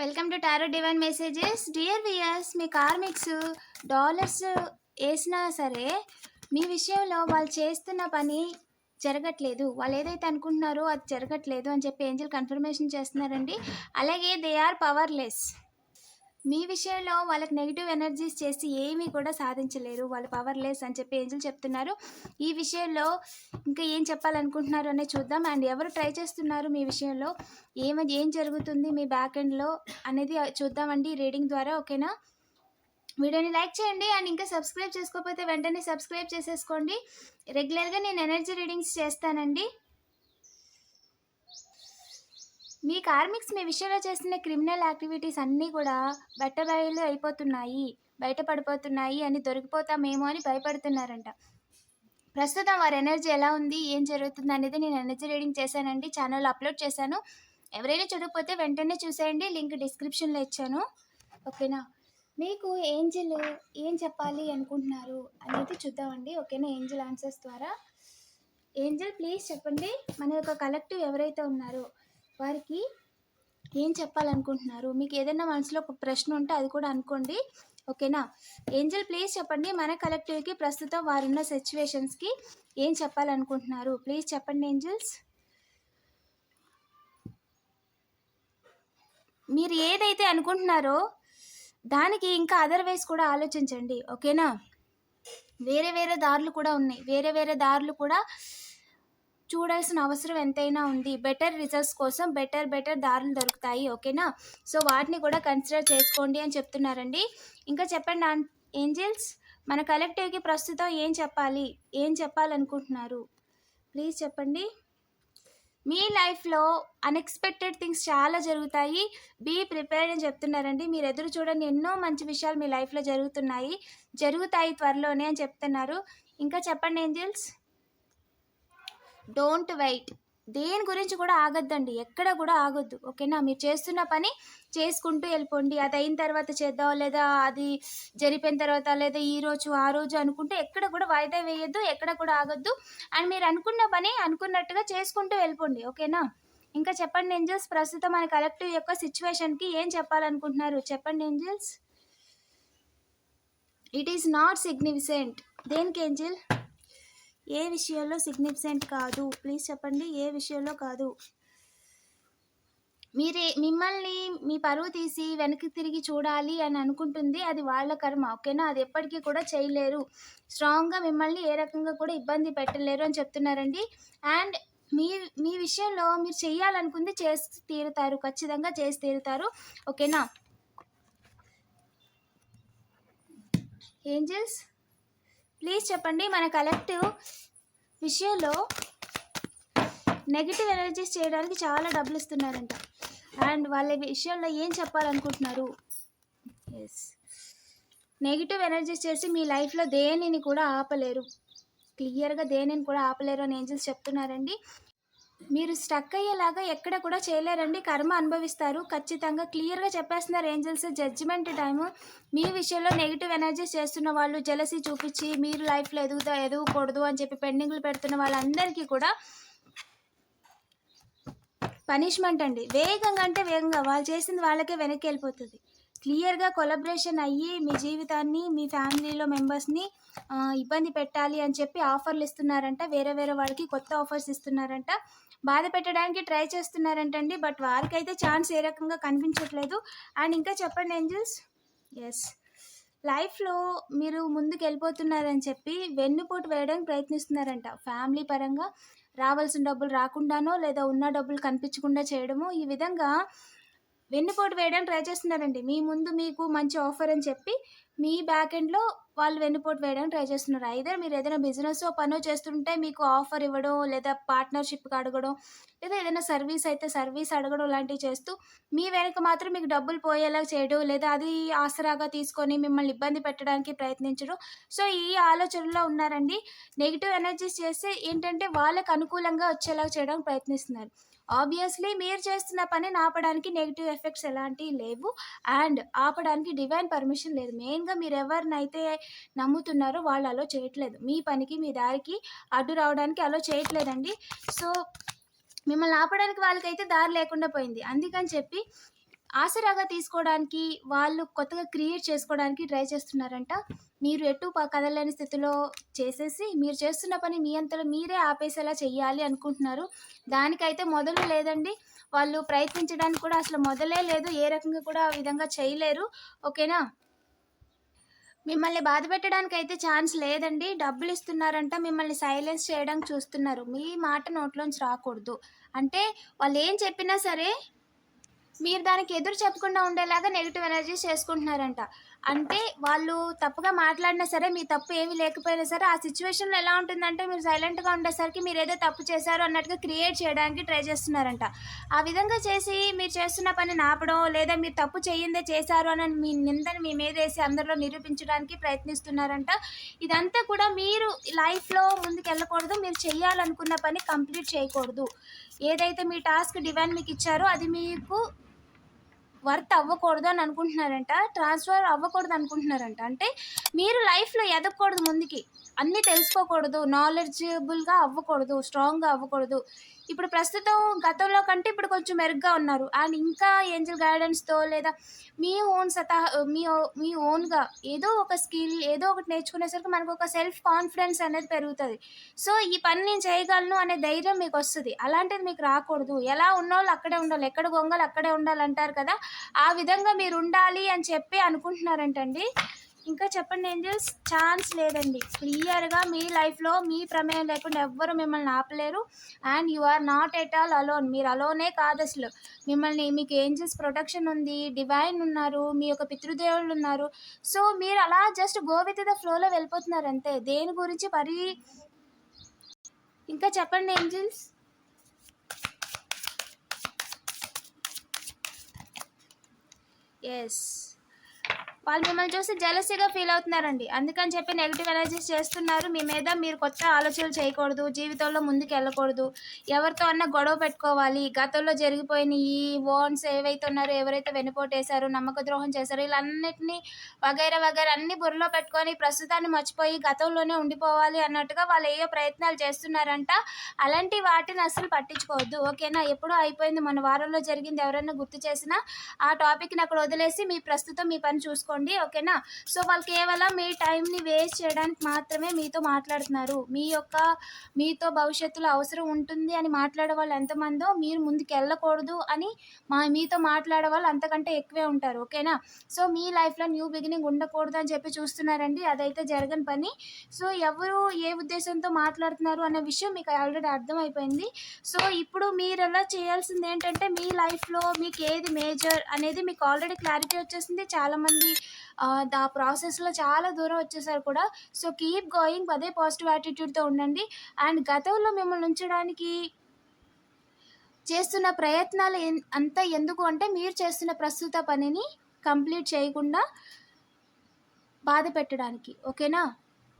Welcome to tarot divine messages dear viewers me karmics dollars వేసినా సరే మీ విషయంలో వాళ్ళు చేస్తున్న పని జరగట్లేదు. వాళ్ళు ఏదైతే అనుకుంటున్నారో అది జరగట్లేదు అని చెప్పి ఏంజల్ కన్ఫర్మేషన్ చేస్తున్నారండి. అలాగే దే ఆర్ పవర్లెస్ మీ విషయంలో వాళ్ళకి నెగిటివ్ ఎనర్జీస్ చేసి ఏమీ కూడా సాధించలేరు. వాళ్ళు పవర్లెస్ అని చెప్పి ఏంజల్ చెప్తున్నారు. ఈ విషయంలో ఇంకా ఏం చెప్పాలనుకుంటున్నారు అనేది చూద్దాం. అండ్ ఎవరు ట్రై చేస్తున్నారు మీ విషయంలో? ఏమ ఏం జరుగుతుంది మీ బ్యాక్ ఎండ్లో అనేది చూద్దామండి రీడింగ్ ద్వారా ఓకేనా వీడియోని లైక్ చేయండి అండ్ ఇంకా సబ్స్క్రైబ్ చేసుకోకపోతే వెంటనే సబ్స్క్రైబ్ చేసేసుకోండి. రెగ్యులర్గా నేను ఎనర్జీ రీడింగ్స్ చేస్తానండి. మీ కార్మిక్స్ మీ విషయంలో చేస్తున్న క్రిమినల్ యాక్టివిటీస్ అన్నీ కూడా బట్టబయలు అయిపోతున్నాయి బయటపడిపోతున్నాయి అని దొరికిపోతామేమో అని భయపడుతున్నారంట. ప్రస్తుతం వారి ఎనర్జీ ఎలా ఉంది ఏం జరుగుతుంది అనేది నేను ఎనర్జీ రీడింగ్ చేశానండి ఛానల్ అప్లోడ్ చేశాను. ఎవరైనా చూడకపోతే వెంటనే చూసేయండి లింక్ డిస్క్రిప్షన్లో ఇచ్చాను. ఓకేనా? మీకు ఏంజిల్ ఏం చెప్పాలి అనుకుంటున్నారు అనేది చూద్దామండి. ఓకేనా? ఏంజిల్ ఆన్సర్స్ ద్వారా. ఏంజిల్ ప్లీజ్ చెప్పండి. మన యొక్క కలెక్టివ్ ఎవరైతే ఉన్నారో వారికి ఏం చెప్పాలనుకుంటున్నారు? మీకు ఏదైనా మనసులో ఒక ప్రశ్న ఉంటే అది కూడా అనుకోండి. ఓకేనా? ఏంజల్ ప్లీజ్ చెప్పండి. మన కలెక్టివ్కి ప్రస్తుతం వారున్న సిచ్యువేషన్స్కి ఏం చెప్పాలనుకుంటున్నారు? ప్లీజ్ చెప్పండి ఏంజల్స్. మీరు ఏదైతే అనుకుంటున్నారో దానికి ఇంకా అదర్వైజ్ కూడా ఆలోచించండి. ఓకేనా? వేరే వేరే దారులు కూడా ఉన్నాయి. వేరే వేరే దారులు కూడా చూడాల్సిన అవసరం ఎంతైనా ఉంది. బెటర్ రిజల్ట్స్ కోసం బెటర్ బెటర్ దారులు దొరుకుతాయి. ఓకేనా? సో వాటిని కూడా కన్సిడర్ చేసుకోండి అని చెప్తున్నారండి. ఇంకా చెప్పండి ఏంజెల్స్? మన కలెక్టివ్కి ప్రస్తుతం ఏం చెప్పాలి? ఏం చెప్పాలనుకుంటున్నారు? ప్లీజ్ చెప్పండి. మీ లైఫ్లో అన్ఎక్స్పెక్టెడ్ థింగ్స్ చాలా జరుగుతాయి. బీ ప్రిపేర్డ్ అని చెప్తున్నారండి. మీరు ఎదురు చూడండి ఎన్నో మంచి విషయాలు మీ లైఫ్లో జరుగుతున్నాయి. జరుగుతాయి త్వరలోనే అని చెప్తున్నారు. ఇంకా చెప్పండి ఏంజెల్స్? Don't wait. దేని గురించి కూడా ఆగద్దండి. ఎక్కడ కూడా ఆగొద్దు. ఓకేనా? మీరు చేస్తున్న పని చేసుకుంటూ వెళ్ళిపోండి. అది అయిన తర్వాత చేద్దాం లేదా అది జరిపిన తర్వాత లేదా ఈ రోజు ఆ రోజు అనుకుంటే ఎక్కడ కూడా వాయిదా వేయొద్దు ఎక్కడ కూడా ఆగొద్దు. అండ్ మీరు అనుకున్న పని అనుకున్నట్టుగా చేసుకుంటూ వెళ్ళిపోండి. ఓకేనా? ఇంకా చెప్పండి ఏంజల్స్ ప్రస్తుతం మన కలెక్టివ్ యొక్క సిచ్యువేషన్కి ఏం చెప్పాలనుకుంటున్నారు? చెప్పండి angels. It is not significant దేనికి ఏంజిల్? ఏ విషయంలో సిగ్నిఫికెంట్ కాదు? ప్లీజ్ చెప్పండి ఏ విషయంలో కాదు? మీరే మిమ్మల్ని మీ పరువు తీసి వెనక్కి తిరిగి చూడాలి అని అనుకుంటుంది. అది వాళ్ళ కర్మ ఓకేనా? అది ఎప్పటికీ కూడా చేయలేరు. స్ట్రాంగ్గా మిమ్మల్ని ఏ రకంగా కూడా ఇబ్బంది పెట్టలేరు అని చెప్తున్నారండి. అండ్ మీ మీ విషయంలో మీరు చేయాలనుకుంది చేసి తీరుతారు. ఖచ్చితంగా చేసి తీరుతారు. ఓకేనా? ఏంజల్స్ ప్లీజ్ చెప్పండి మన కలెక్టివ్ విషయంలో నెగిటివ్ ఎనర్జీస్ చేయడానికి చాలా డబ్బులు ఇస్తున్నారంట. అండ్ వాళ్ళ విషయంలో ఏం చెప్పాలనుకుంటున్నారు? ఎస్ నెగిటివ్ ఎనర్జీస్ చేసి మీ లైఫ్లో దేనిని కూడా ఆపలేరు. క్లియర్గా దేనిని కూడా ఆపలేరు అని ఏంజల్స్ చెప్తున్నారండి. మీరు స్టక్ అయ్యేలాగా ఎక్కడ కూడా చేయలేరండి. కర్మ అనుభవిస్తారు. ఖచ్చితంగా క్లియర్గా చెప్పేస్తున్నారు ఏంజల్స్ జడ్జిమెంట్ టైము మీ విషయంలో నెగిటివ్ ఎనర్జీస్ చేస్తున్న వాళ్ళు జలసి చూపించి మీరు లైఫ్లో ఎదుగుతా ఎదగకూడదు అని చెప్పి పెండింగ్లు పెడుతున్న వాళ్ళందరికీ కూడా పనిష్మెంట్ అండి. వేగంగా అంటే వేగంగా వాళ్ళు చేసింది వాళ్ళకే వెనక్కి వెళ్ళిపోతుంది. క్లియర్గా కొలబరేషన్ అయ్యి మీ జీవితాన్ని మీ ఫ్యామిలీలో మెంబర్స్ని ఇబ్బంది పెట్టాలి అని చెప్పి ఆఫర్లు ఇస్తున్నారంట. వేరే వేరే వాళ్ళకి కొత్త ఆఫర్స్ ఇస్తున్నారంట. బాధ పెట్టడానికి ట్రై చేస్తున్నారంటండి బట్ వారికైతే ఛాన్స్ ఏ రకంగా కనిపించట్లేదు. అండ్ ఇంకా చెప్పండి ఏంజల్స్? ఎస్ లైఫ్లో మీరు ముందుకు వెళ్ళిపోతున్నారని చెప్పి వెన్నుపోటు వేయడానికి ప్రయత్నిస్తున్నారంట. ఫ్యామిలీ పరంగా రావాల్సిన డబ్బులు రాకుండానో లేదా ఉన్న డబ్బులు కనిపించకుండా చేయడము ఈ విధంగా వెన్నుపోటు వేయడానికి ట్రై చేస్తున్నారండి. మీ ముందు మీకు మంచి ఆఫర్ అని చెప్పి మీ బ్యాక్ ఎండ్లో వాళ్ళు వెన్నుపోటు వేయడానికి ట్రై చేస్తున్నారు. అయితే మీరు ఏదైనా బిజినెస్ పనో చేస్తుంటే మీకు ఆఫర్ ఇవ్వడం లేదా పార్ట్నర్షిప్ అడగడం లేదా ఏదైనా సర్వీస్ అయితే సర్వీస్ అడగడం లాంటివి చేస్తూ మీ వెనక మాత్రం మీకు డబ్బులు పోయేలా చేయడం లేదా అది ఆసరాగా తీసుకొని మిమ్మల్ని ఇబ్బంది పెట్టడానికి ప్రయత్నించడం. సో ఈ ఆలోచనలో ఉన్నారండి. నెగిటివ్ ఎనర్జీస్ చేస్తే ఏంటంటే వాళ్ళకి అనుకూలంగా వచ్చేలా చేయడానికి ప్రయత్నిస్తున్నారు. ఆబ్వియస్లీ మీరు చేస్తున్న పనిని ఆపడానికి నెగిటివ్ ఎఫెక్ట్స్ ఎలాంటివి లేవు. అండ్ ఆపడానికి డివైన్ పర్మిషన్ లేదు. మెయిన్గా మీరు ఎవరినైతే నమ్ముతున్నారో వాళ్ళు అలో చేయట్లేదు. మీ పనికి మీ దారికి అడ్డు రావడానికి అలో చేయట్లేదండి. సో మిమ్మల్ని ఆపడానికి వాళ్ళకైతే దారి లేకుండా పోయింది. అందుకని చెప్పి ఆసరాగా తీసుకోవడానికి వాళ్ళు కొత్తగా క్రియేట్ చేసుకోవడానికి ట్రై చేస్తున్నారంట. మీరు ఎటు కదలేని స్థితిలో చేసేసి మీరు చేస్తున్న పని మీ అంతలో మీరే ఆపేసేలా చెయ్యాలి అనుకుంటున్నారు. దానికైతే మొదలు లేదండి. వాళ్ళు ప్రయత్నించడానికి కూడా అసలు మొదలే లేదు. ఏ రకంగా కూడా ఆ విధంగా చేయలేరు. ఓకేనా? మిమ్మల్ని బాధ పెట్టడానికి అయితే ఛాన్స్ లేదండి. డబ్బులు ఇస్తున్నారంట మిమ్మల్ని సైలెన్స్ చేయడానికి చూస్తున్నారు. మీ మాట నోట్లోంచి రాకూడదు. అంటే వాళ్ళు ఏం చెప్పినా సరే మీరు దానికి ఎదురు చెప్పకుండా ఉండేలాగా నెగిటివ్ ఎనర్జీస్ చేసుకుంటున్నారంట. అంటే వాళ్ళు తప్పుగా మాట్లాడినా సరే మీ తప్పు ఏమీ లేకపోయినా సరే ఆ సిచ్యువేషన్లో ఎలా ఉంటుందంటే మీరు సైలెంట్గా ఉండేసరికి మీరు ఏదో తప్పు చేశారు అన్నట్టుగా క్రియేట్ చేయడానికి ట్రై చేస్తున్నారంట. ఆ విధంగా చేసి మీరు చేస్తున్న పని నాపడం లేదా మీరు తప్పు చేయిందే చేశారు అని మీ నిందని మీ మీద వేసి అందరిలో నిరూపించడానికి ప్రయత్నిస్తున్నారంట. ఇదంతా కూడా మీరు లైఫ్లో ముందుకు వెళ్ళకూడదు మీరు చేయాలనుకున్న పని కంప్లీట్ చేయకూడదు. ఏదైతే మీ టాస్క్ డివైన్ మీకు ఇచ్చారో అది మీకు వర్త్ అవ్వకూడదు అని అనుకుంటున్నారంట ట్రాన్స్ఫర్ అవ్వకూడదు అనుకుంటున్నారంట. అంటే మీరు లైఫ్లో ఎదగకూడదు ముందుకి. అన్నీ తెలుసుకోకూడదు నాలెడ్జబుల్గా అవ్వకూడదు స్ట్రాంగ్గా అవ్వకూడదు. ఇప్పుడు ప్రస్తుతం గతంలో కంటే ఇప్పుడు కొంచెం మెరుగ్గా ఉన్నారు. అండ్ ఇంకా ఏంజల్ గైడెన్స్తో లేదా మీ ఓన్ సతా మీ ఓ- మీ ఓన్గా ఏదో ఒక స్కిల్ ఏదో ఒకటి నేర్చుకునేసరికి మనకు ఒక సెల్ఫ్ కాన్ఫిడెన్స్ అనేది పెరుగుతుంది. సో ఈ పని నేను చేయగలను అనే ధైర్యం మీకు వస్తుంది. అలాంటిది మీకు రాకూడదు. ఎలా ఉన్నోళ్ళు అక్కడే ఉండాలి ఎక్కడ గొంగలు అక్కడే ఉండాలంటారు కదా ఆ విధంగా మీరు ఉండాలి అని చెప్పి అనుకుంటున్నారంటండి. ఇంకా చెప్పండి ఏంజల్స్ ఛాన్స్ లేదండి. క్లియర్గా మీ లైఫ్లో మీ ప్రమేయం లేకుండా ఎవ్వరు మిమ్మల్ని ఆపలేరు. And you are not at all alone మీరు అలోనే కాదు అసలు. మిమ్మల్ని మీకు ఏంజల్స్ ప్రొటెక్షన్ ఉంది డివైన్ ఉన్నారు మీ యొక్క పితృదేవుళ్ళు ఉన్నారు. సో మీరు అలా జస్ట్ గో విత్ ద ఫ్లోలో వెళ్ళిపోతున్నారు అంతే. దేని గురించి పరి ఇంకా చెప్పండి ఏంజల్స్? ఎస్ వాళ్ళు మిమ్మల్ని చూసి జలసీగా ఫీల్ అవుతున్నారండి. అందుకని చెప్పి నెగిటివ్ ఎనర్జీస్ చేస్తున్నారు. మీ మీద మీరు కొత్త ఆలోచనలు చేయకూడదు జీవితంలో ముందుకు వెళ్ళకూడదు ఎవరితో అన్నా గొడవ పెట్టుకోవాలి. గతంలో జరిగిపోయిన ఈ వాన్స్ ఏవైతే ఉన్నారో ఎవరైతే వెనుపోటేశారో నమ్మక ద్రోహం చేశారో వీళ్ళన్నిటినీ వగైరా వగైరా అన్ని బుర్రలో పెట్టుకొని ప్రస్తుతాన్ని మర్చిపోయి గతంలోనే ఉండిపోవాలి అన్నట్టుగా వాళ్ళు ఏయో ప్రయత్నాలు చేస్తున్నారంట. అలాంటి వాటిని అసలు పట్టించుకోవద్దు. ఓకేనా? ఎప్పుడో అయిపోయింది. మన వారంలో జరిగింది ఎవరైనా గుర్తు చేసినా ఆ టాపిక్ని అక్కడ వదిలేసి మీ ప్రస్తుతం మీ పని చూసుకో చేసుకోండి ఓకేనా? సో వాళ్ళు కేవలం మీ టైంని వేస్ట్ చేయడానికి మాత్రమే మీతో మాట్లాడుతున్నారు. మీ యొక్క మీతో భవిష్యత్తులో అవసరం ఉంటుంది అని మాట్లాడే వాళ్ళు ఎంతమందో మీరు ముందుకు వెళ్ళకూడదు అని మా మీతో మాట్లాడే వాళ్ళు అంతకంటే ఎక్కువే ఉంటారు ఓకేనా? సో మీ లైఫ్లో న్యూ బిగినింగ్ ఉండకూడదు అని చెప్పి చూస్తున్నారండి. అదైతే జరగని పని. సో ఎవరు ఏ ఉద్దేశంతో మాట్లాడుతున్నారు అనే విషయం మీకు ఆల్రెడీ అర్థమైపోయింది. సో ఇప్పుడు మీరు ఎలా చేయాల్సింది ఏంటంటే మీ లైఫ్లో మీకు ఏది మేజర్ అనేది మీకు ఆల్రెడీ క్లారిటీ వచ్చేసింది. చాలామంది ఆ, దా ప్రాసెస్లో చాలా దూరం వచ్చేసారు కూడా. సో కీప్ గోయింగ్ అదే పాజిటివ్ యాటిట్యూడ్తో ఉండండి. అండ్ గతంలో మిమ్మల్ని ఉంచడానికి చేస్తున్న ప్రయత్నాలు అంతా ఎందుకు అంటే మీరు చేస్తున్న ప్రస్తుత పనిని కంప్లీట్ చేయకుండా బాధ పెట్టడానికి. ఓకేనా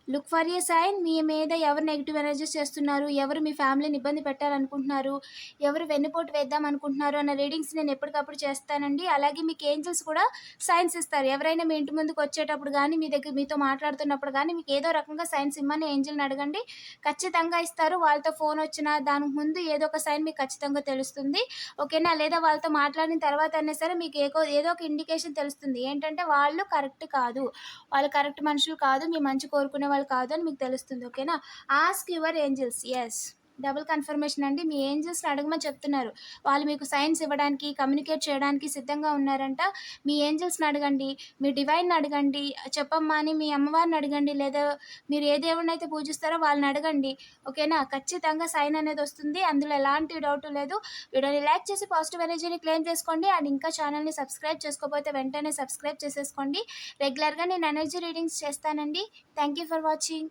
లుక్ ఫర్ ఏ సైన్. మీ మీద ఎవరు నెగిటివ్ ఎనర్జీస్ చేస్తున్నారు? ఎవరు మీ ఫ్యామిలీని ఇబ్బంది పెట్టాలనుకుంటున్నారు? ఎవరు వెన్నుపోటు వేద్దాం అనుకుంటున్నారు అన్న రీడింగ్స్ నేను ఎప్పటికప్పుడు చేస్తానండి. అలాగే మీకు ఏంజల్స్ కూడా సైన్స్ ఇస్తారు. ఎవరైనా మీ ఇంటి ముందుకు వచ్చేటప్పుడు కానీ మీ దగ్గర మీతో మాట్లాడుతున్నప్పుడు కానీ మీకు ఏదో రకంగా సైన్స్ ఇమ్మని ఏంజల్ని అడగండి. ఖచ్చితంగా ఇస్తారు. వాళ్ళతో ఫోన్ వచ్చినా దానికి ముందు ఏదో ఒక సైన్ మీకు ఖచ్చితంగా తెలుస్తుంది. ఓకేనా? లేదా వాళ్ళతో మాట్లాడిన తర్వాత అయినా సరే మీకు ఏదో ఏదో ఒక ఇండికేషన్ తెలుస్తుంది. ఏంటంటే వాళ్ళు కరెక్ట్ కాదు. వాళ్ళు కరెక్ట్ మనుషులు కాదు. మీ మంచి కోరుకునే వాళ్ళు కాదు అని మీకు తెలుస్తుంది ఓకేనా? Ask your angels as double confirmation అండి. మీ ఏంజల్స్ని అడగమని చెప్తున్నారు. వాళ్ళు మీకు సైన్స్ ఇవ్వడానికి కమ్యూనికేట్ చేయడానికి సిద్ధంగా ఉన్నారంట. మీ ఏంజల్స్ని అడగండి మీ డివైన్ని అడగండి చెప్పమ్మా అని మీ అమ్మవారిని అడగండి లేదా మీరు ఏ దేవుడిని అయితే పూజిస్తారో వాళ్ళని అడగండి. ఓకేనా? ఖచ్చితంగా సైన్ అనేది వస్తుంది. అందులో ఎలాంటి డౌట్ లేదు. వీడియోని లైక్ చేసి పాజిటివ్ ఎనర్జీని క్లెయిమ్ చేసుకోండి. అండ్ ఇంకా ఛానల్ని సబ్స్క్రైబ్ చేసుకోకపోతే వెంటనే సబ్స్క్రైబ్ చేసేసుకోండి. రెగ్యులర్గా నేను ఎనర్జీ రీడింగ్స్ చేస్తానండి. Thank you for watching.